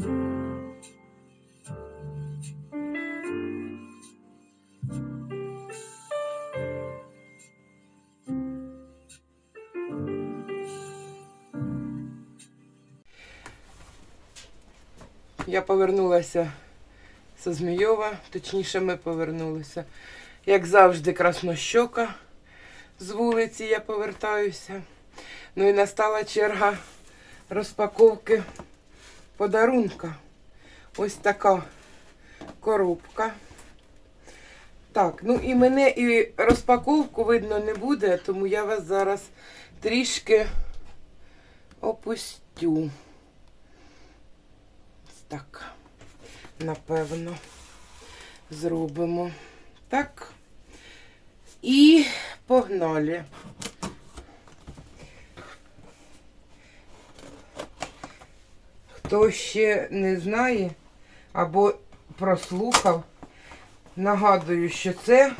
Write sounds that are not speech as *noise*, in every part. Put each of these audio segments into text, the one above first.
Я повернулася зі Змійова, точніше, ми повернулися. Як завжди, краснощока з вулиці я повертаюся. Ну і настала черга розпаковки подарунка. Ось така коробка. Так, ну і мене і розпаковку видно не буде, тому я вас зараз трішки опустю. Так, напевно, зробимо. Так. І погнали. Хто ще не знає або прослухав, нагадую, що це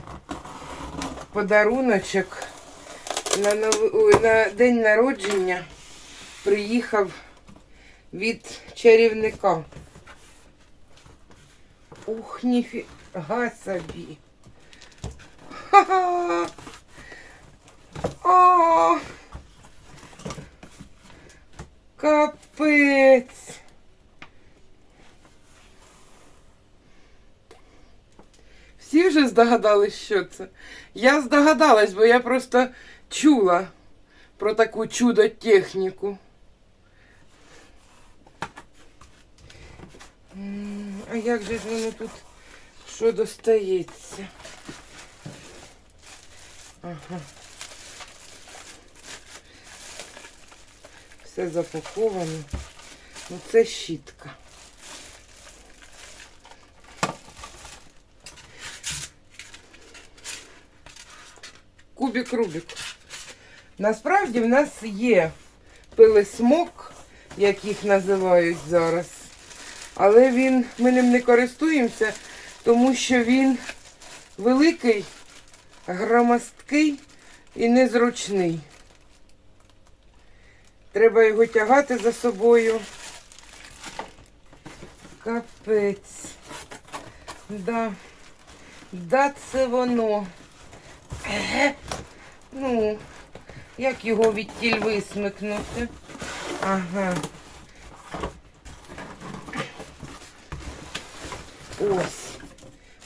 подаруночок на, нов... на день народження приїхав від чарівника. Ух, ніфіга собі. Ха-ха! Капець! Всі вже здогадались, що це. Я здогадалась, бо я просто чула про таку чудо-техніку. А як же ж воно тут що достається? Ага. Все запаковано. Ну це щітка. Кубик Рубик. Насправді в нас є пилисмок, як їх називають зараз. Але він, ми ним не користуємося, тому що він великий, громоздкий і незручний. Треба його тягати за собою. Капець. Да. Да, це воно. Еге. Ну, як його відтіль висмикнути? Ага. Ось.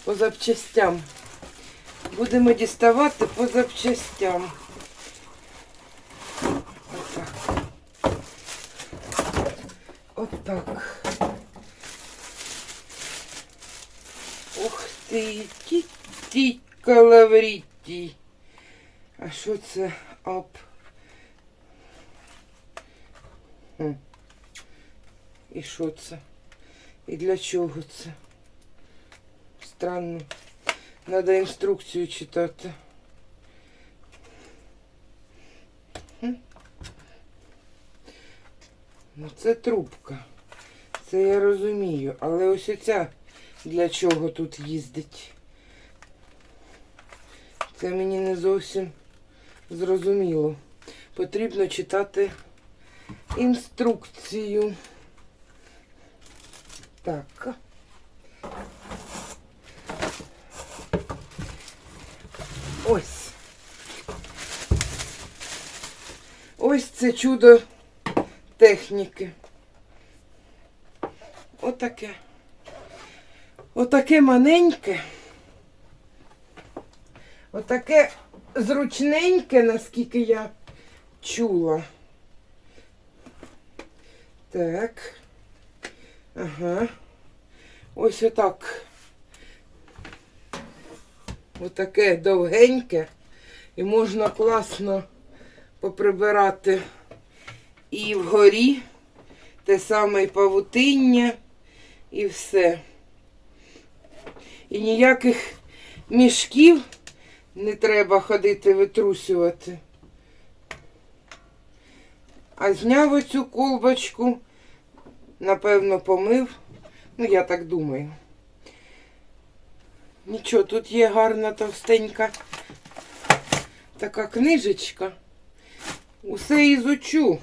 По запчастям. Будемо діставати по запчастям. Отак. Ух ти, ті калавріті. А що це ап? І що це? І для чого це? Странно. Надо інструкцію читати. Ну, це трубка. Це я розумію. Але ось ця для чого тут їздить. Це мені не зовсім зрозуміло. Потрібно читати інструкцію. Так. Ось. Ось це чудо техніки. Отаке. Отаке маленьке. Отаке зручненьке, наскільки я чула. Так. Ага. Ось отак. Отаке довгеньке. І можна класно поприбирати і вгорі, те саме і павутиння, і все. І ніяких мішків не треба ходити витрусювати. А зняв оцю колбочку, напевно, помив. Ну, я так думаю. Нічого, тут є гарна товстенька така книжечка. Усе ізучу.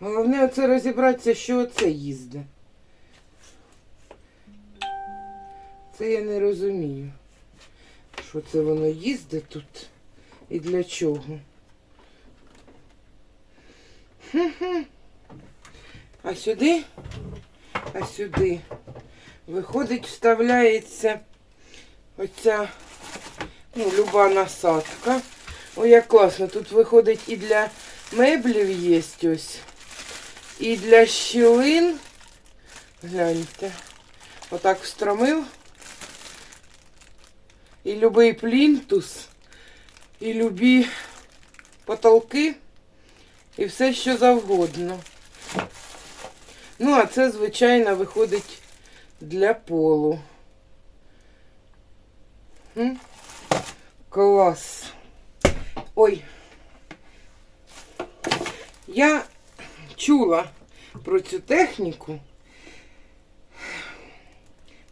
Головне це розібратися, що оце їзде. Це я не розумію що це воно їздить тут і для чого. А сюди, а сюди виходить, вставляється оця ну, люба насадка. Ой, як класно. Тут виходить і для меблів є ось, і для щілин. Гляньте. Отак встромив. І любий плінтус, і любі потолки, і все, що завгодно. Ну, а це, звичайно, виходить для полу. М? Клас. Ой. Я чула про цю техніку.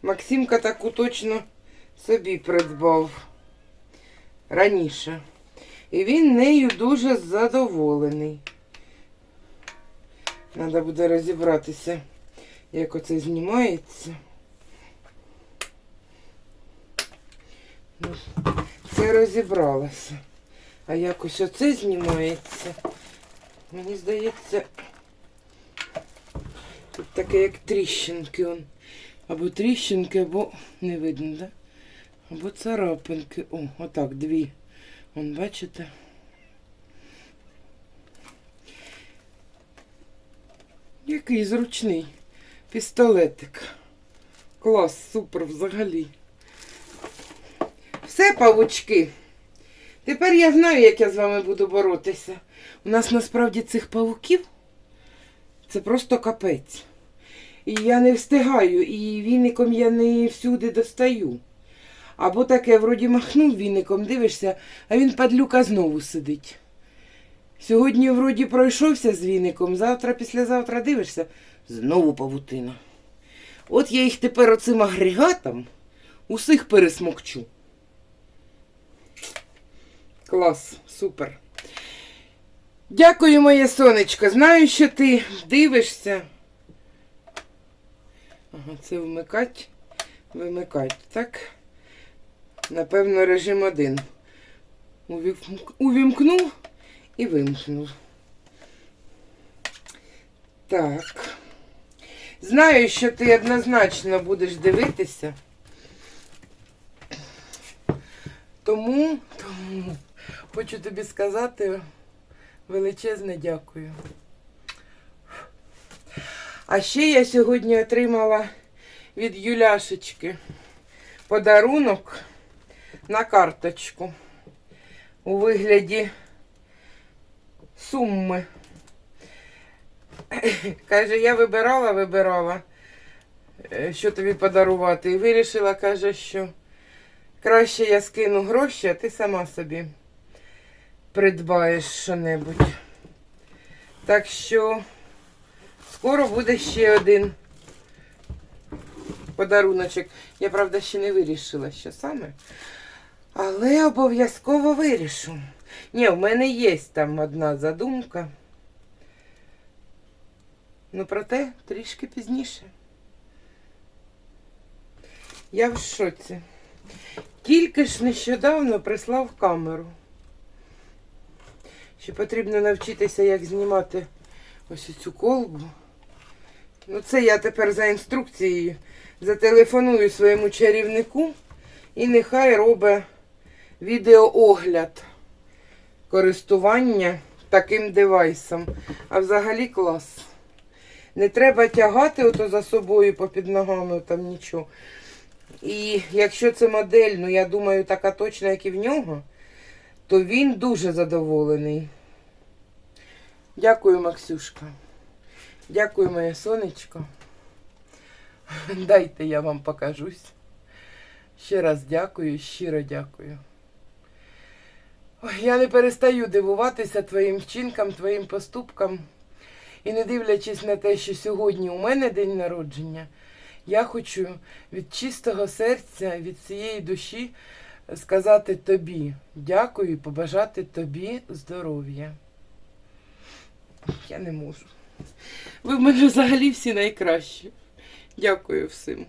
Максимка таку точно собі придбав раніше. І він нею дуже задоволений. Треба буде розібратися, як оце знімається. Ну, Це розібралася. А якось оце знімається. Мені здається, тут таке як тріщинки. Або тріщинки, або не видно, да? Або царапинки. О, отак, дві. Вон, бачите? Який зручний пістолетик. Клас, супер взагалі. Все, павучки. Тепер я знаю, як я з вами буду боротися. У нас насправді цих павуків це просто капець. І я не встигаю, і віником я не всюди достаю. Або таке, вроді махнув віником, дивишся, а він падлюка знову сидить. Сьогодні, вроді, пройшовся з віником, завтра, післязавтра дивишся, знову павутина. От я їх тепер оцим агрегатом усіх пересмокчу. Клас, супер. Дякую, моє сонечко. Знаю, що ти дивишся. Ага, це вмикать, вимикать, так? Напевно, режим один. Увімкнув і вимкнув. Так. Знаю, що ти однозначно будеш дивитися. Тому, тому хочу тобі сказати величезне дякую. А ще я сьогодні отримала від Юляшечки подарунок на карточку у вигляді суми. *coughs* Каже, я вибирала, вибирала, е, що тобі подарувати. І вирішила, каже, що краще я скину гроші, а ти сама собі придбаєш що-небудь. Так що скоро буде ще один подаруночок. Я, правда, ще не вирішила, що саме. Але обов'язково вирішу. Ні, в мене є там одна задумка. Ну, проте трішки пізніше. Я в шоці. Тільки ж нещодавно прислав камеру. Ще потрібно навчитися, як знімати ось цю колбу. Ну, це я тепер за інструкцією зателефоную своєму чарівнику і нехай робить відеоогляд користування таким девайсом. А взагалі клас. Не треба тягати ото за собою попід ногами там нічого. І якщо це модель, ну я думаю, така точна, як і в нього, то він дуже задоволений. Дякую, Максюшка. Дякую, моє сонечко. Дайте я вам покажусь. Ще раз дякую, щиро дякую. Ой, я не перестаю дивуватися твоїм вчинкам, твоїм поступкам. І не дивлячись на те, що сьогодні у мене день народження, я хочу від чистого серця, від цієї душі сказати тобі дякую і побажати тобі здоров'я. Я не можу. Ви в мене взагалі всі найкращі. Дякую всім.